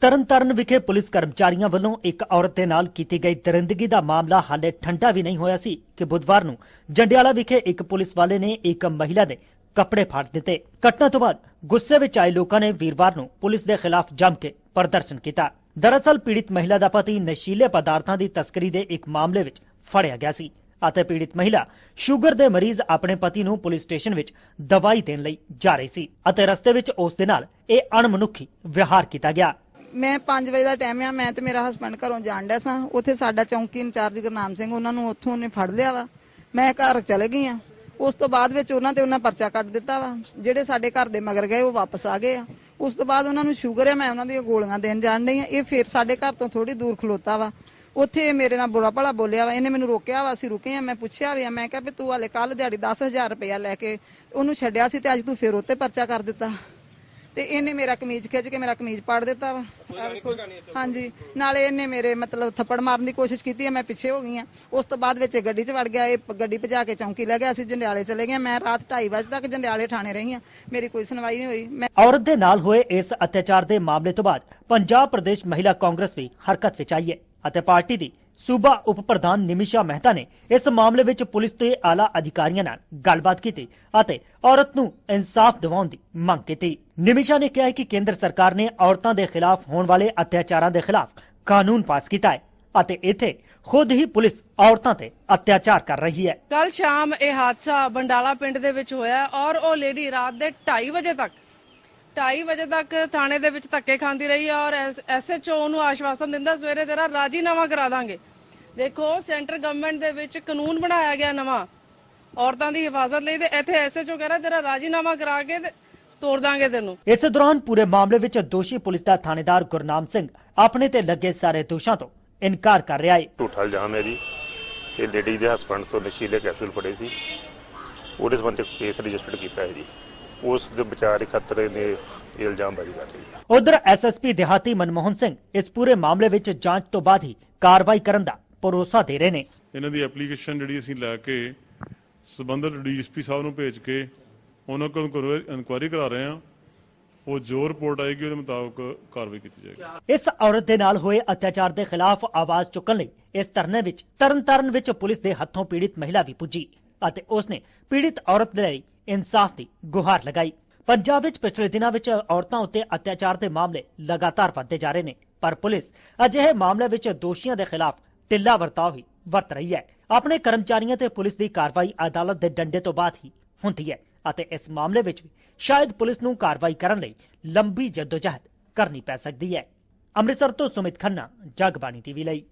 ਤਰਨਤਾਰਨ ਵਿਖੇ ਪੁਲਿਸ ਕਰਮਚਾਰੀਆਂ ਵੱਲੋਂ ਇੱਕ ਔਰਤ ਦੇ ਨਾਲ ਕੀਤੀ ਗਈ ਦਰਿੰਦਗੀ ਦਾ ਮਾਮਲਾ ਹਾਲੇ ਠੰਡਾ ਵੀ ਨਹੀਂ ਹੋਇਆ ਸੀ ਕਿ ਬੁੱਧਵਾਰ ਨੂੰ ਜੰਡਿਆਲਾ ਵਿਖੇ ਇੱਕ ਪੁਲਿਸ ਵਾਲੇ ਨੇ ਇੱਕ ਮਹਿਲਾ ਦੇ ਕੱਪੜੇ ਫਾੜ ਦਿੱਤੇ। ਘਟਨਾ ਤੋਂ ਬਾਅਦ ਗੁੱਸੇ ਵਿੱਚ ਆਏ ਲੋਕਾਂ ਨੇ ਵੀਰਵਾਰ ਨੂੰ ਪੁਲਿਸ ਦੇ ਖਿਲਾਫ ਜੰਮ ਕੇ ਪ੍ਰਦਰਸ਼ਨ ਕੀਤਾ। ਦਰਅਸਲ ਪੀੜਿਤ ਮਹਿਲਾ ਦਾ ਪਤੀ ਨਸ਼ੀਲੇ ਪਦਾਰਥਾਂ ਦੀ ਤਸਕਰੀ ਦੇ ਇੱਕ ਮਾਮਲੇ ਵਿੱਚ ਫੜਿਆ ਗਿਆ ਸੀ ਅਤੇ ਪੀੜਿਤ ਮਹਿਲਾ ਸ਼ੂਗਰ ਦੇ ਮਰੀਜ਼ ਆਪਣੇ ਪਤੀ ਨੂੰ ਪੁਲਿਸ ਸਟੇਸ਼ਨ ਵਿੱਚ ਦਵਾਈ ਦੇਣ ਲਈ ਜਾ ਰਹੀ ਸੀ ਅਤੇ ਰਸਤੇ ਵਿੱਚ ਉਸ ਦੇ ਨਾਲ ਇਹ ਅਣਮਨੁੱਖੀ ਵਿਹਾਰ ਕੀਤਾ ਗਿਆ। ਮੈਂ 5 ਵਜੇ ਦਾ ਟਾਈਮ ਆ, ਮੈਂ ਤੇ ਮੇਰਾ ਹਸਬੰਡ ਘਰੋਂ ਜਾਣ ਡਿਆ ਸਾਂ। ਉੱਥੇ ਸਾਡਾ ਚੌਂਕੀ ਇੰਚਾਰਜ ਗੁਰਨਾਮ ਸਿੰਘ, ਉਹਨਾਂ ਨੂੰ ਉੱਥੋਂ ਉਹਨੇ ਫੜ ਲਿਆ ਵਾ। ਮੈਂ ਘਰ ਚਲੇ ਗਈ ਆ। ਉਸ ਤੋਂ ਬਾਅਦ ਵਿੱਚ ਉਹਨਾਂ ਤੇ ਉਹਨਾਂ ਪਰਚਾ ਕੱਟ ਦਿੱਤਾ ਵਾ। ਜਿਹੜੇ ਸਾਡੇ ਘਰ ਦੇ ਮਗਰ ਗਏ, ਉਹ ਵਾਪਸ ਆ ਗਏ ਆ। ਉਸ ਤੋਂ ਬਾਅਦ ਉਹਨਾਂ ਨੂੰ ਸ਼ੂਗਰ ਆ, ਮੈਂ ਉਹਨਾਂ ਦੀਆਂ ਗੋਲੀਆਂ ਦੇਣ ਜਾਣ ਡਈ ਆ। ਇਹ ਫਿਰ ਸਾਡੇ ਘਰ ਤੋਂ ਥੋੜੀ ਦੂਰ ਖਲੋਤਾ ਵਾ। ਉੱਥੇ ਮੇਰੇ ਨਾਲ ਬੁਰਾ ਭਲਾ ਬੋਲਿਆ ਵਾ। ਇਹਨੇ ਮੈਨੂੰ ਰੋਕਿਆ ਵਾ। ਅਸੀਂ ਰੁਕੇ ਆ। ਮੈਂ ਪੁੱਛਿਆ ਵੀ ਆ। ਮੈਂ ਕਿਹਾ ਵੀ ਤੂੰ ਹਾਲੇ ਕੱਲ ਦਿਹਾੜੀ 10000 ਰੁਪਇਆ ਲੈ ਕੇ ਉਹਨੂੰ ਛੱਡਿਆ ਸੀ ਤੇ ਅੱਜ ਤੂੰ ਫਿਰ ਉੱਤੇ ਪਰਚਾ ਕਰ ਦਿੱਤਾ। ਤੇ ਇਹਨੇ ਮੇਰਾ ਕਮੀਜ਼ ਖਿੱਚ ਕੇ ਮੇਰਾ ਕਮੀਜ਼ ਪਾੜ ਦਿੱਤਾ ਵਾ। ਹਾਂਜੀ ਨਾਲੇ ਇਹਨੇ ਮੇਰੇ ਮਤਲਬ ਥੱਪੜ ਮਾਰਨ ਦੀ ਕੋਸ਼ਿਸ਼ ਕੀਤੀ ਹੈ ਮੈਂ ਪਿੱਛੇ ਹੋ ਗਈ ਆ। ਉਸ ਤੋਂ ਬਾਅਦ ਵਿੱਚ ਇਹ ਗੱਡੀ 'ਚ ਵੜ ਗਿਆ ਇਹ ਗੱਡੀ ਭਜਾ ਕੇ ਚੌਂਕੀ ਲੈ ਗਿਆ ਅਸੀਂ ਜੰਡਿਆਲੇ ਚਲੇ ਗਏ ਮੈਂ ਰਾਤ 2:30 ਵਜੇ ਤੱਕ ਜੰਡਿਆਲੇ ਥਾਣੇ ਰਹੀ ਆ। ਮੇਰੀ ਕੋਈ ਸੁਣਵਾਈ ਨਹੀਂ ਹੋਈ। ਮੈਂ ਔਰਤ ਦੇ ਨਾਲ ਹੋਏ ਇਸ ਅਤਿਆਚਾਰ ਦੇ ਮਾਮਲੇ ਤੋਂ ਬਾਅਦ ਪੰਜਾਬ ਪ੍ਰਦੇਸ਼ ਮਹਿਲਾ ਕਾਂਗਰਸ ਵੀ ਹਰਕਤ ਵਿੱਚ ਆਈ ਹੈ ਅਤੇ ਪਾਰਟੀ ਦੀ ਸੂਬਾ ਉਪ ਪ੍ਰਧਾਨ ਨਿਮਿਸ਼ਾ ਮਹਿਤਾ ਨੇ ਇਸ ਮਾਮਲੇ ਵਿੱਚ ਪੁਲਿਸ ਤੇ ਆਲਾ ਅਧਿਕਾਰੀਆਂ ਨਾਲ ਗੱਲਬਾਤ ਕੀਤੀ ਅਤੇ ਔਰਤ ਨੂੰ ਇਨਸਾਫ ਦਿਵਾਉਣ ਦੀ ਮੰਗ ਕੀਤੀ। ਨਿਮਿਸ਼ਾ ਨੇ ਕਿਹਾ ਕਿ ਕੇਂਦਰ ਸਰਕਾਰ ਨੇ ਔਰਤਾਂ ਦੇ ਖਿਲਾਫ ਹੋਣ ਵਾਲੇ ਅਤਿਆਚਾਰਾਂ ਦੇ ਖਿਲਾਫ ਕਾਨੂੰਨ ਪਾਸ ਕੀਤਾ ਹੈ ਅਤੇ ਇੱਥੇ ਖੁਦ ਹੀ ਪੁਲਿਸ ਔਰਤਾਂ ਤੇ ਅਤਿਆਚਾਰ ਕਰ ਰਹੀ ਹੈ। ਕੱਲ ਸ਼ਾਮ ਇਹ ਹਾਦਸਾ ਬੰਡਾਲਾ ਪਿੰਡ ਦੇ ਵਿੱਚ ਹੋਇਆ ਔਰ ਉਹ ਲੇਡੀ ਰਾਤ ਦੇ 2:30 ਵਜੇ ਤੱਕ 2:30 ਵਜੇ ਤੱਕ ਥਾਣੇ ਦੇ ਵਿੱਚ ਧੱਕੇ ਖਾਂਦੀ ਰਹੀ ਹੈ ਔਰ ਐਸਐਚਓ ਨੂੰ ਆਸ਼ਵਾਸਨ ਦਿੰਦਾ ਸਵੇਰੇ ਤੇਰਾ ਰਾਜੀਨਾਮਾ ਕਰਾ ਦਾਂਗੇ। ਦੇਖੋ ਸੈਂਟਰ ਗਵਰਨਮੈਂਟ ਦੇ ਵਿੱਚ ਕਾਨੂੰਨ ਬਣਾਇਆ ਗਿਆ ਨਵਾਂ। ਔਰਤਾਂ ਦੀ ਹਿਫਾਜ਼ਤ ਲਈ ਤੇ ਇੱਥੇ ਐਸਐਚਓ ਕਹ ਰਿਹਾ ਤੇਰਾ ਰਾਜੀਨਾਮਾ ਕਰਾ ਕੇ ਤੇ ਤੋੜ ਦਾਂਗੇ ਤੈਨੂੰ। ਇਸ ਦੌਰਾਨ ਪੂਰੇ ਮਾਮਲੇ ਵਿੱਚ ਦੋਸ਼ੀ ਪੁਲਿਸ ਦਾ ਥਾਣੇਦਾਰ ਗੁਰਨਾਮ ਸਿੰਘ ਆਪਣੇ ਤੇ ਲੱਗੇ ਸਾਰੇ ਦੋਸ਼ਾਂ ਤੋਂ ਇਨਕਾਰ ਕਰ ਰਿਹਾ ਹੈ। ਝੂਠਾ ਇਲਜ਼ਾਮ ਹੈ ਜੀ ਇਹ ਲੇਡੀ ਦੇ ਹਸਬੰਡ ਤੋਂ ਨਸ਼ੀਲੇ ਕੈਪਸੂਲ ਫੜੇ ਸੀ। ਉਹਦੇ ਸੰਬੰਧੀ ਕੇਸ ਰਜਿਸਟਰਡ ਕੀਤਾ ਹੈ ਜੀ। ਉਸ ਦੇ ਵਿਚਾਰੇ ਖਤਰੇ ਨੇ ਇਹ ਇਲਜ਼ਾਮ ਬਾਜੀ ਕਰ ਰਹੀ ਹੈ। ਉਧਰ ਐਸਐਸਪੀ ਦਿਹਾਤੀ ਮਨਮੋਹਨ ਸਿੰਘ ਇਸ ਪੂਰੇ ਮਾਮਲੇ ਵਿੱਚ ਜਾਂਚ ਤੋਂ ਬਾਅਦ ਹੀ ਕਾਰਵਾਈ ਕਰਨ ਦਾ ਭਰੋਸਾ ਦੇ ਰਹੇ ਨੇ। ਇਹਨਾਂ ਦੀ ਐਪਲੀਕੇਸ਼ਨ ਜਿਹੜੀ ਅਸੀਂ ਲੈ ਕੇ ਸਬੰਧਤ ਡੀਐਸਪੀ ਸਾਹਿਬ ਨੂੰ ਭੇਜ ਕੇ ਉਹਨਾਂ ਕੋਲ ਇਨਕੁਆਇਰੀ ਕਰਾ ਰਹੇ ਹਾਂ। ਉਹ ਜੋ ਰਿਪੋਰਟ ਆਏਗੀ ਉਹਦੇ ਮੁਤਾਬਕ ਕਾਰਵਾਈ ਕੀਤੀ ਜਾਏਗੀ। ਇਸ ਔਰਤ ਦੇ ਨਾਲ ਹੋਏ ਅਤਿਆਚਾਰ ਦੇ ਖਿਲਾਫ ਆਵਾਜ਼ ਚੁੱਕਣ ਲਈ ਇਸ ਧਰਨੇ ਵਿੱਚ ਤਰਨਤਾਰਨ ਵਿੱਚ ਪੁਲਿਸ ਦੇ ਹੱਥੋਂ ਪੀੜਿਤ ਮਹਿਲਾ ਵੀ ਪੁੱਜੀ ਅਤੇ ਉਸਨੇ ਪੀੜਿਤ ਔਰਤ ਦੇ ਲਈ ਇਨਸਾਫ ਦੀ ਗੁਹਾਰ ਲਗਾਈ। ਪੰਜਾਬ ਵਿੱਚ ਪਿਛਲੇ ਦਿਨਾਂ ਵਿੱਚ ਔਰਤਾਂ ਉੱਤੇ ਅਤਿਆਚਾਰ ਦੇ ਮਾਮਲੇ ਲਗਾਤਾਰ ਵੱਧਦੇ ਜਾ ਰਹੇ ਨੇ ਪਰ ਪੁਲਿਸ ਅਜਿਹੇ ਮਾਮਲੇ ਵਿੱਚ ਦੋਸ਼ੀਆਂ ਦੇ ਖਿਲਾਫ ਢਿੱਲਾ ਵਰਤਾਓ ਹੀ, ਵਰਤ ਰਹੀ ਹੈ। ਆਪਣੇ ਕਰਮਚਾਰੀਆਂ ਤੇ ਪੁਲਿਸ ਦੀ ਕਾਰਵਾਈ ਅਦਾਲਤ ਦੇ ਡੰਡੇ ਤੋਂ ਬਾਅਦ ਹੀ ਹੁੰਦੀ ਹੈ ਅਤੇ ਇਸ ਮਾਮਲੇ ਵਿੱਚ ਵੀ ਸ਼ਾਇਦ ਪੁਲਿਸ ਨੂੰ ਕਾਰਵਾਈ ਕਰਨ ਲਈ ਲੰਬੀ ਜਦੋਜਹਿਦ ਕਰਨੀ ਪੈ ਸਕਦੀ ਹੈ। ਅੰਮ੍ਰਿਤਸਰ ਤੋਂ ਸੁਮਿਤ ਖੰਨਾ, ਜਗਬਾਣੀ ਟੀਵੀ ਲਈ।